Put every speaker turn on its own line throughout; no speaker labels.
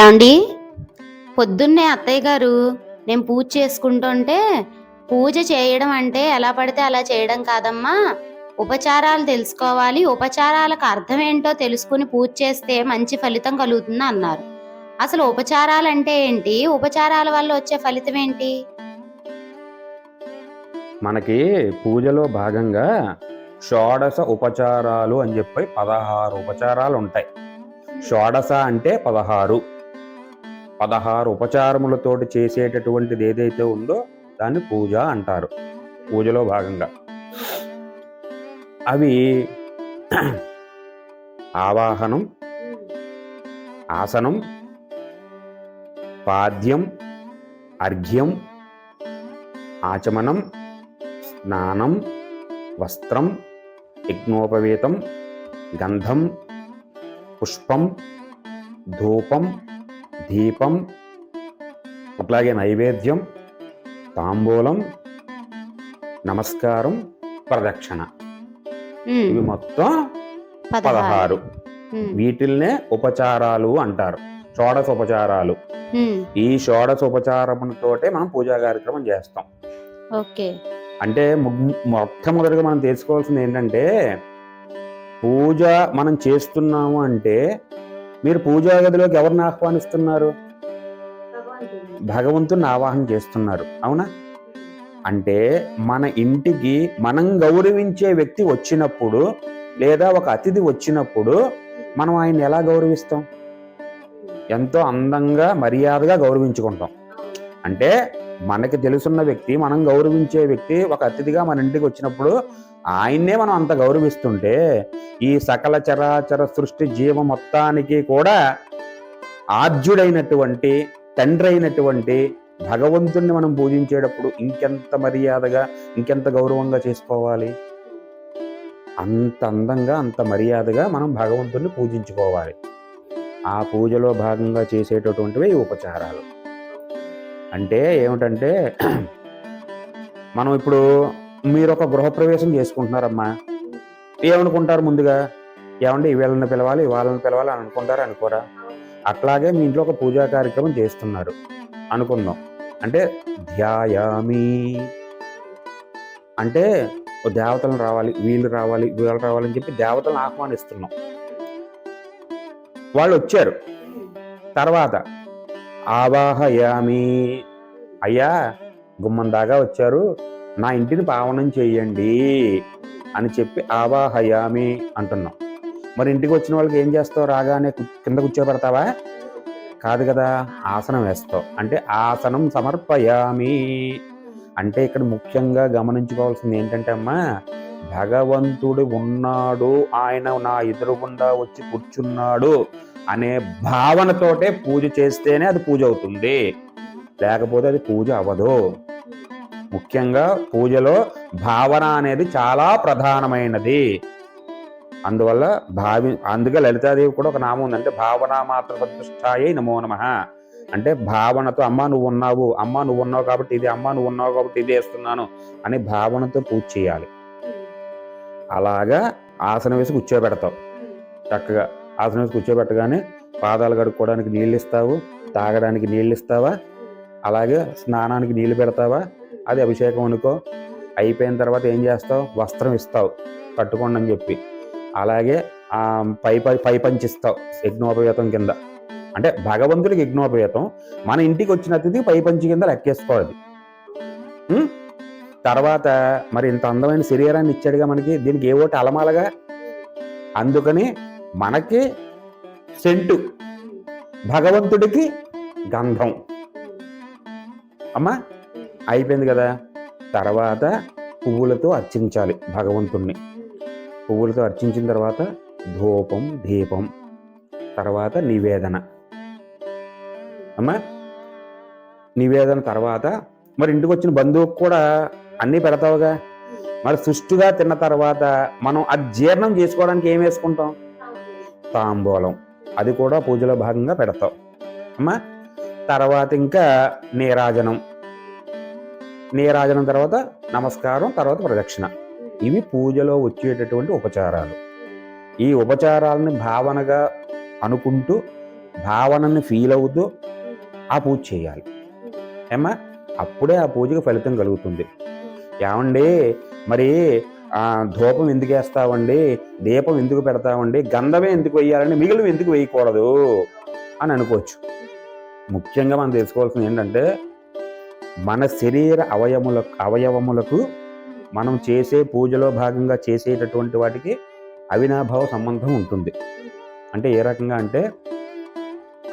ఏమండి పొద్దున్నే అత్తయ్య గారు నేను పూజ చేసుకుంటుంటే పూజ చేయడం అంటే ఎలా పడితే అలా చేయడం కాదమ్మా. ఉపచారాలు తెలుసుకోవాలి. ఉపచారాలకు అర్థం ఏంటో తెలుసుకుని పూజ చేస్తే మంచి ఫలితం కలుగుతుంది అన్నారు. అసలు ఉపచారాలు అంటే ఏంటి? ఉపచారాల వల్ల వచ్చే ఫలితం ఏంటి?
మనకి పూజలో భాగంగా షోడశ ఉపచారాలు అని చెప్పి పదహారు ఉపచారాలు ఉంటాయి. షోడశ అంటే పదహారు. పదహారు ఉపచారములతోటి చేసేటటువంటిది ఏదైతే ఉందో దాన్ని పూజ అంటారు. పూజలో భాగంగా. అవి ఆవాహనం ఆసనం పాద్యం అర్ఘ్యం ఆచమనం స్నానం వస్త్రం యజ్ఞోపవేతం గంధం పుష్పం ధూపం దీపం అట్లాగే నైవేద్యం తాంబూలం నమస్కారం ప్రదక్షిణ. ఇవి మొత్తం పదహారు. వీటిల్నే ఉపచారాలు అంటారు. షోడశ ఉపచారాలు. ఈ షోడశ ఉపచారములతోటే మనం పూజా కార్యక్రమం చేస్తాం.
ఓకే.
అంటే మొట్టమొదటిగా మనం తెలుసుకోవాల్సింది ఏంటంటే పూజ మనం చేస్తున్నాము అంటే మీరు పూజా గదిలోకి ఎవరిని ఆహ్వానిస్తున్నారు? భగవంతుని. ఆవాహన చేస్తున్నారు అవునా? అంటే మన ఇంటికి మనం గౌరవించే వ్యక్తి వచ్చినప్పుడు లేదా ఒక అతిథి వచ్చినప్పుడు మనం ఆయన ఎలా గౌరవిస్తాం? ఎంతో అందంగా మర్యాదగా గౌరవించుకుంటాం. అంటే మనకి తెలుసున్న వ్యక్తి మనం గౌరవించే వ్యక్తి ఒక అతిథిగా మన ఇంటికి వచ్చినప్పుడు ఆయన్నే మనం అంత గౌరవిస్తుంటే ఈ సకల చరాచర సృష్టి జీవ మొత్తానికి కూడా ఆద్యుడైనటువంటి తండ్రి అయినటువంటి భగవంతుణ్ణి మనం పూజించేటప్పుడు ఇంకెంత మర్యాదగా ఇంకెంత గౌరవంగా చేసుకోవాలి? అంత అందంగా అంత మర్యాదగా మనం భగవంతుణ్ణి పూజించుకోవాలి. ఆ పూజలో భాగంగా చేసేటటువంటివి ఉపచారాలు. అంటే ఏమిటంటే మనం ఇప్పుడు మీరు ఒక గృహప్రవేశం చేసుకుంటున్నారమ్మా. ఏమనుకుంటారు ముందుగా? ఏమంటే వీళ్ళని పిలవాలి వాళ్ళని పిలవాలి అని అనుకుంటారు అనుకోరా? అట్లాగే మీ ఇంట్లో ఒక పూజా కార్యక్రమం చేస్తున్నారు. అనుకుందాం. అంటే ధ్యాయామి. అంటే దేవతలను రావాలి వీళ్ళు రావాలి వీళ్ళు రావాలని చెప్పి దేవతలను ఆహ్వానిస్తున్నాం. వాళ్ళు వచ్చారు. తర్వాత ఆవాహయామి. అయ్యా గుమ్మం దాకా వచ్చారు. నా ఇంటిని పావనం చేయండి. అని చెప్పి ఆవాహయామి అంటున్నాం. మరి ఇంటికి వచ్చిన వాళ్ళకి ఏం చేస్తావు? రాగానే కింద కూర్చోబెడతావా? కాదు కదా ఆసనం వేస్తావు. అంటే ఆసనం సమర్పయామి. అంటే ఇక్కడ ముఖ్యంగా గమనించుకోవాల్సింది ఏంటంటే అమ్మా భగవంతుడు ఉన్నాడు ఆయన నా ఎదురుగుండా వచ్చి కూర్చున్నాడు అనే భావనతోటే పూజ చేస్తేనే అది పూజ అవుతుంది. లేకపోతే అది పూజ అవ్వదు. ముఖ్యంగా పూజలో భావన అనేది చాలా ప్రధానమైనది. అందువల్ల భావి అందుకే లలితాదేవి కూడా ఒక నామం ఉంది అంటే భావన మాత్ర ప్రతిష్టాయే నమో నమ. అంటే భావనతో అమ్మ నువ్వు ఉన్నావు అమ్మ నువ్వు ఉన్నావు కాబట్టి ఇది అమ్మ నువ్వు ఉన్నావు కాబట్టి ఇది వేస్తున్నాను అని భావనతో పూజ చేయాలి. అలాగా ఆసనం వేసి కూర్చోబెడతావు. చక్కగా ఆసనం వేసి కూర్చోబెట్టగానే పాదాలు కడుక్కోవడానికి నీళ్ళు ఇస్తావు తాగడానికి నీళ్ళు ఇస్తావా? అలాగే స్నానానికి నీళ్ళు పెడతావా? అది అభిషేకం అనుకో. అయిపోయిన తర్వాత ఏం చేస్తావు? వస్త్రం ఇస్తావు. కట్టుకోండి అని చెప్పి. అలాగే పై పై పై పంచిస్తావు యజ్ఞోపవేతం కింద. అంటే భగవంతుడికి యజ్ఞోపవేతం. మన ఇంటికి వచ్చిన అతిథి పై పంచి కింద లెక్కేసుకోవాలి తర్వాత మరి ఇంత అందమైన శరీరాన్ని ఇచ్చాడుగా మనకి. దీనికి ఏ ఒకటి అలమాలగా? అందుకని మనకి సెంటు. భగవంతుడికి గంధం. అమ్మా? అయిపోయింది కదా. తర్వాత పువ్వులతో అర్చించాలి భగవంతుణ్ణి. పువ్వులతో అర్చించిన తర్వాత ధూపం దీపం తర్వాత నివేదన. అమ్మా నివేదన తర్వాత మరి ఇంటికి వచ్చిన బంధువుకు కూడా అన్నీ పెడతావుగా. మరి సుష్టిగా తిన్న తర్వాత మనం అది జీర్ణం చేసుకోవడానికి ఏం వేసుకుంటాం? తాంబూలం. అది కూడా పూజలో భాగంగా పెడతాం. అమ్మా తర్వాత ఇంకా నీరాజనం. నీరాజనం తర్వాత నమస్కారం తర్వాత ప్రదక్షిణ. ఇవి పూజలో వచ్చేటటువంటి ఉపచారాలు. ఈ ఉపచారాలని భావనగా అనుకుంటూ భావనని ఫీల్ అవుతూ ఆ పూజ చేయాలి. ఏమ్మా? అప్పుడే ఆ పూజకు ఫలితం కలుగుతుంది. ఏమండి? మరి ధూపం ఎందుకు వేస్తామండి దీపం ఎందుకు పెడతామండి గంధమే ఎందుకు వేయాలండి? మిగిలిన ఎందుకు వేయకూడదు? అని అనుకోవచ్చు. ముఖ్యంగా మనం తెలుసుకోవాల్సింది ఏంటంటే మన శరీర అవయముల అవయవములకు మనం చేసే పూజలో భాగంగా చేసేటటువంటి వాటికి అవినాభావ సంబంధం ఉంటుంది. అంటే ఏ రకంగా అంటే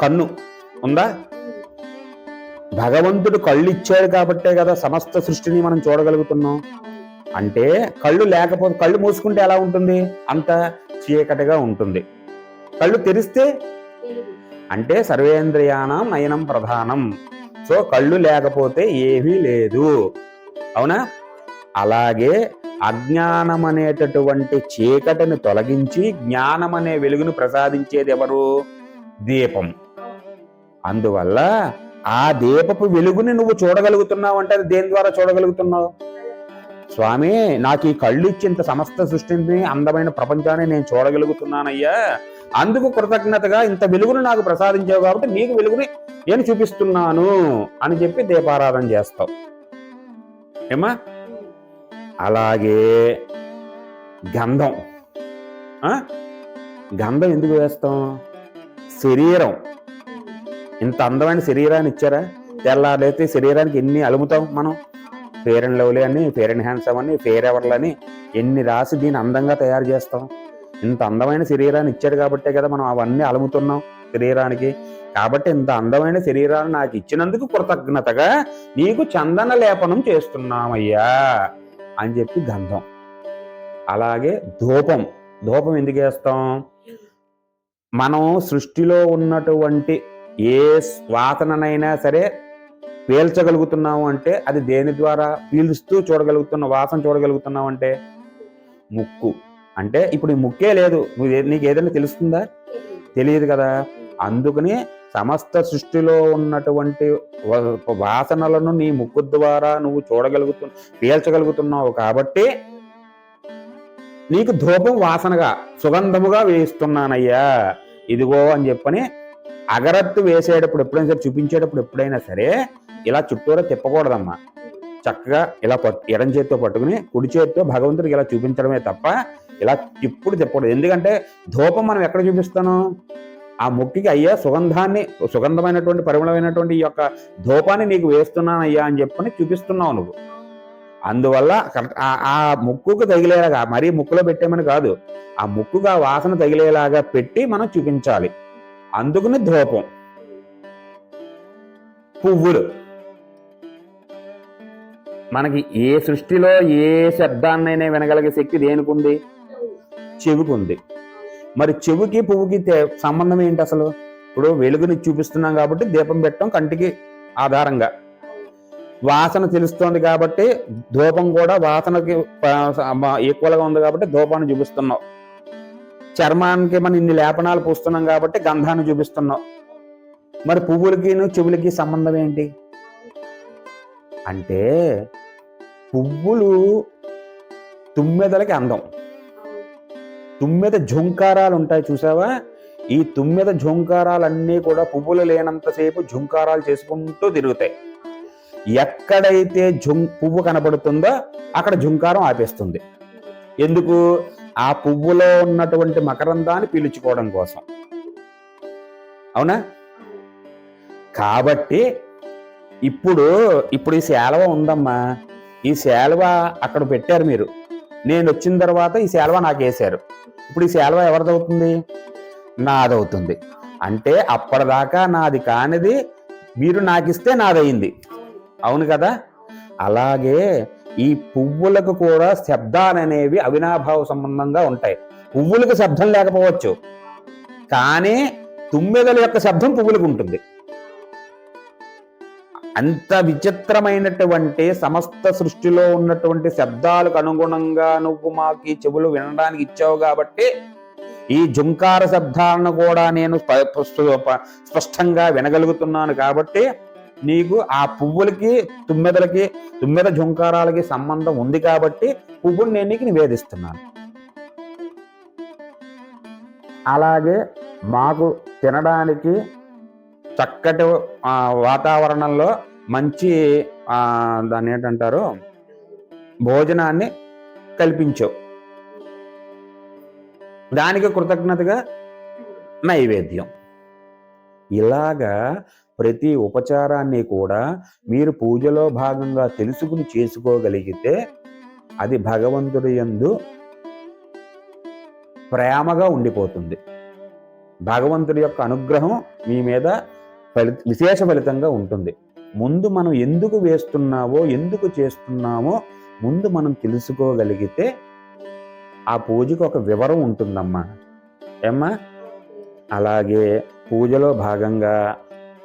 కన్ను ఉందా? భగవంతుడు కళ్ళు ఇచ్చాడు కాబట్టే కదా సమస్త సృష్టిని మనం చూడగలుగుతున్నాం. అంటే కళ్ళు లేకపోతే కళ్ళు మూసుకుంటే ఎలా ఉంటుంది? అంత చీకటిగా ఉంటుంది. కళ్ళు తెరిస్తే? అంటే సర్వేంద్రియానం నయనం ప్రధానం. సో కళ్ళు లేకపోతే ఏమీ లేదు. అవునా? అలాగే అజ్ఞానం అనేటటువంటి చీకటిని తొలగించి జ్ఞానం అనే వెలుగును ప్రసాదించేది ఎవరు దీపం. అందువల్ల ఆ దీపపు వెలుగుని నువ్వు చూడగలుగుతున్నావు అంటే అది దేని ద్వారా చూడగలుగుతున్నావు? స్వామి నాకు ఈ కళ్ళు ఇచ్చేంత సమస్త సృష్టిని అందమైన ప్రపంచాన్ని నేను చూడగలుగుతున్నానయ్యా. అందుకు కృతజ్ఞతగా ఇంత వెలుగును నాకు ప్రసాదించావు కాబట్టి నీకు వెలుగుని నేను చూపిస్తున్నాను అని చెప్పి దీపారాధన చేస్తావు. ఏమా అలాగే గంధం. గంధం ఎందుకు వేస్తాం? శరీరం. ఇంత అందమైన శరీరాన్ని ఇచ్చారా? తెల్లారైతే శరీరానికి ఎన్ని అలుముతాం మనం? ఫేర్ అండ్ లవ్లీ అని ఫేర్ అండ్ హ్యాండ్సమ్ అని ఫేర్ ఎవర్లని ఎన్ని రాసి దీన్ని అందంగా తయారు చేస్తాం? ఇంత అందమైన శరీరాన్ని ఇచ్చాడు కాబట్టే కదా మనం అవన్నీ అలుముతున్నాం శరీరానికి. కాబట్టి ఇంత అందమైన శరీరాన్ని నాకు ఇచ్చినందుకు కృతజ్ఞతగా నీకు చందన లేపనం చేస్తున్నామయ్యా అని చెప్పి గంధం. అలాగే ధూపం. ధూపం ఎందుకు వేస్తాం? మనం సృష్టిలో ఉన్నటువంటి ఏ వాసననైనా సరే పీల్చగలుగుతున్నాము అంటే అది దేని ద్వారా పీలుస్తూ చూడగలుగుతున్న? వాసన చూడగలుగుతున్నాం అంటే ముక్కు. అంటే ఇప్పుడు ఈ ముక్కే లేదు. నువ్వు నీకు ఏదైనా తెలుస్తుందా? తెలియదు కదా. అందుకని సమస్త సృష్టిలో ఉన్నటువంటి వాసనలను నీ ముక్కు ద్వారా నువ్వు చూడగలుగుతు పీల్చగలుగుతున్నావు కాబట్టి నీకు ధూపం వాసనగా సుగంధముగా వేయిస్తున్నానయ్యా. ఇదిగో అని చెప్పని అగరత్తు వేసేటప్పుడు ఎప్పుడైనా సరే చూపించేటప్పుడు ఎప్పుడైనా సరే ఇలా చుట్టూరా తిప్పకూడదమ్మా. చక్కగా ఇలా పట్టు ఎడం చేతితో పట్టుకుని కుడి చేతితో భగవంతుడికి ఇలా చూపించడమే తప్ప ఇలా ఇప్పుడు చెప్పకూడదు. ఎందుకంటే ధూపం మనం ఎక్కడ చూపిస్తాను? ఆ ముక్కికి అయ్యా సుగంధాన్ని సుగంధమైనటువంటి పరిమళమైనటువంటి ఈ యొక్క ధూపాన్ని నీకు వేస్తున్నాను అయ్యా అని చెప్పని చూపిస్తున్నావు నువ్వు. అందువల్ల కరెక్ట్ ఆ- ముక్కుకు తగిలేలాగా మరీ ముక్కులో పెట్టామని కాదు ఆ ముక్కుగా ఆ వాసన తగిలేలాగా పెట్టి మనం చూపించాలి. అందుకుని ధూపం. పువ్వులు. మనకి ఏ సృష్టిలో ఏ శబ్దాన్నైనా వినగలిగే శక్తి దేనికుంది? చెవికుంది. మరి చెవికి పువ్వుకి సంబంధం ఏంటి అసలు? ఇప్పుడు వెలుగుని చూపిస్తున్నాం కాబట్టి దీపం పెట్టడం కంటికి ఆధారంగా. వాసన తెలుస్తోంది కాబట్టి ధూపం కూడా వాసనకి ఈక్వల్గా ఉంది కాబట్టి ధూపాన్ని చూపిస్తున్నావు చర్మానికి మనం ఇన్ని లేపనాలు పూస్తున్నాం కాబట్టి గంధాన్ని చూపిస్తున్నావు మరి పువ్వులకి చెవులకి సంబంధం ఏంటి? అంటే పువ్వులు తుమ్మెదలకి అందం. తుమ్మెద ఝుంకారాలు ఉంటాయి చూసావా? ఈ తుమ్మెద ఝుంకారాలన్నీ కూడా పువ్వులు లేనంతసేపు ఝుంకారాలు చేసుకుంటూ తిరుగుతాయి. ఎక్కడైతే ఝుం పువ్వు కనబడుతుందో అక్కడ ఝుంకారం ఆపేస్తుంది. ఎందుకు? ఆ పువ్వులో ఉన్నటువంటి మకరందాన్ని పీల్చుకోవడం కోసం. అవునా? కాబట్టి ఇప్పుడు ఇప్పుడు ఈ శాలవ ఉందమ్మా. ఈ శాలువ అక్కడ పెట్టారు మీరు. నేను వచ్చిన తర్వాత ఈ శాలువ నాకు వేశారు. ఇప్పుడు ఈ శాలువ ఎవరిదవుతుంది? నాదవుతుంది. అంటే అప్పటిదాకా నాది కానిది మీరు నాకు ఇస్తే నాదయింది. అవును కదా? అలాగే ఈ పువ్వులకు కూడా శబ్దాలు అనేవి అవినాభావ సంబంధంగా ఉంటాయి. పువ్వులకు శబ్దం లేకపోవచ్చు. కానీ తుమ్మెదల యొక్క శబ్దం పువ్వులకు ఉంటుంది. అంత విచిత్రమైనటువంటి సమస్త సృష్టిలో ఉన్నటువంటి శబ్దాలకు అనుగుణంగా నువ్వు మాకు ఈ చెవులు వినడానికి ఇచ్చావు కాబట్టి ఈ జుంకార శబ్దాలను కూడా నేను స్పష్టంగా వినగలుగుతున్నాను కాబట్టి నీకు ఆ పువ్వులకి తుమ్మెదలకి తుమ్మెద జుంకారాలకి సంబంధం ఉంది కాబట్టి పువ్వుని నేను నీకు నివేదిస్తున్నాను. అలాగే మాకు తినడానికి చక్కటి వాతావరణంలో మంచి దాన్ని ఏంటంటారు? భోజనాన్ని కల్పించావు దానికి కృతజ్ఞతగా నైవేద్యం. ఇలాగా ప్రతి ఉపచారాన్ని కూడా మీరు పూజలో భాగంగా తెలుసుకుని చేసుకోగలిగితే అది భగవంతుడి యందు ప్రేమగా ఉండిపోతుంది. భగవంతుడి యొక్క అనుగ్రహం మీ మీద ఫలిత విశేష ఫలితంగా ఉంటుంది. ముందు మనం ఎందుకు వేస్తున్నావో ఎందుకు చేస్తున్నామో ముందు మనం తెలుసుకోగలిగితే ఆ పూజకు ఒక వివరం ఉంటుందమ్మా. ఏమ్మా? అలాగే పూజలో భాగంగా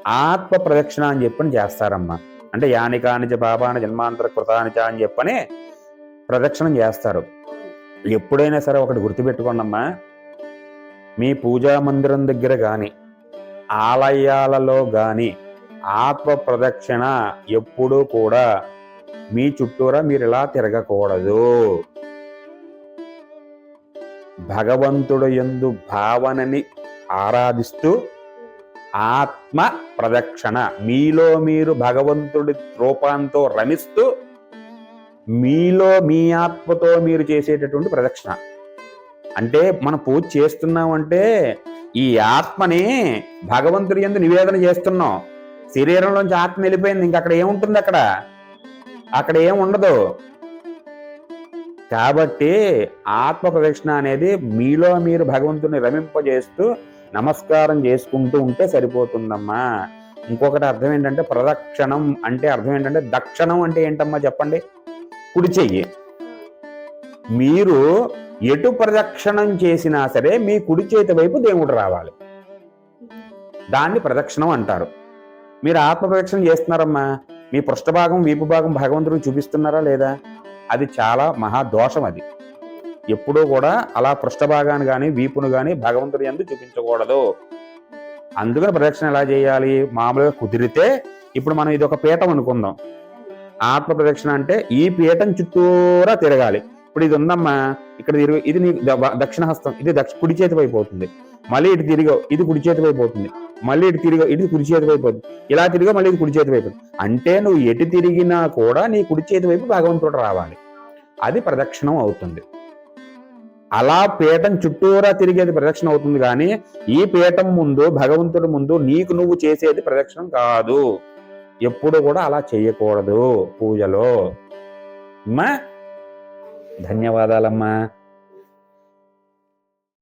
ఆత్మ ప్రదక్షిణ అని చెప్పని చేస్తారమ్మా. అంటే యానికానిచ పాపాన జన్మాంతర కృతానిచ అని చెప్పని ప్రదక్షిణం చేస్తారు. ఎప్పుడైనా సరే ఒకటి గుర్తుపెట్టుకోండమ్మా. మీ పూజా మందిరం దగ్గర కానీ ఆలయాలలో కానీ ఆత్మ ప్రదక్షిణ ఎప్పుడూ కూడా మీ చుట్టూరా మీరు ఇలా తిరగకూడదు. భగవంతుడు ఎందు భావనని ఆరాధిస్తూ ఆత్మ ప్రదక్షిణ మీలో మీరు భగవంతుడి రూపంతో రమిస్తూ మీలో మీ ఆత్మతో మీరు చేసేటటువంటి ప్రదక్షిణ. అంటే మనం పూజ చేస్తున్నామంటే ఈ ఆత్మని భగవంతుడి ఎందు నివేదన చేస్తున్నాం. శరీరంలోంచి ఆత్మ వెళ్ళిపోయింది. ఇంక అక్కడ ఏముంటుంది అక్కడ? అక్కడ ఏం ఉండదు. కాబట్టి ఆత్మ ప్రదక్షిణ అనేది మీలో మీరు భగవంతుని రమింపజేస్తూ నమస్కారం చేసుకుంటూ ఉంటే సరిపోతుందమ్మా. ఇంకొకటి అర్థం ఏంటంటే ప్రదక్షిణం అంటే అర్థం ఏంటంటే దక్షిణం అంటే ఏంటమ్మా చెప్పండి? కుడి చెయ్యి. మీరు ఎటు ప్రదక్షిణం చేసినా సరే మీ కుడి చేతి వైపు దేవుడు రావాలి. దాన్ని ప్రదక్షిణం అంటారు. మీరు ఆత్మ ప్రదక్షిణ చేస్తున్నారమ్మా. మీ పృష్ఠభాగం వీపు భాగం భగవంతుడికి చూపిస్తున్నారా లేదా? అది చాలా మహా దోషం అది. ఎప్పుడూ కూడా అలా పృష్ఠభాగాన్ని కానీ వీపును కానీ భగవంతుడి ఎందుకు చూపించకూడదు. అందుకని ప్రదక్షిణ ఎలా చేయాలి? మామూలుగా కుదిరితే ఇప్పుడు మనం ఇది ఒక పీఠం అనుకుందాం. ఆత్మ ప్రదక్షిణ అంటే ఈ పీఠం చుట్టూరా తిరగాలి. ఇప్పుడు ఇది ఉందమ్మా ఇక్కడ తిరిగి ఇది నీ దక్షిణ హస్తం ఇది దక్ష కుడి చేతి వైపు అవుతుంది. మళ్ళీ ఇటు తిరిగో ఇది కుడి చేతి వైపు అవుతుంది. మళ్ళీ ఇటు తిరిగో ఇది కుడి చేతి వైపు అవుతుంది. ఇలా తిరిగో మళ్ళీ ఇది కుడి చేతి వైపు అంటే నువ్వు ఎటు తిరిగినా కూడా నీ కుడి చేతి వైపు భగవంతుడు రావాలి. అది ప్రదక్షిణం అవుతుంది. అలా పీఠం చుట్టూరా తిరిగేది ప్రదక్షిణ అవుతుంది కానీ ఈ పీఠం ముందు భగవంతుడి ముందు నీకు నువ్వు చేసేది ప్రదక్షిణం కాదు. ఎప్పుడు కూడా అలా చేయకూడదు పూజలో. మా ధన్యవాదాలమ్మా.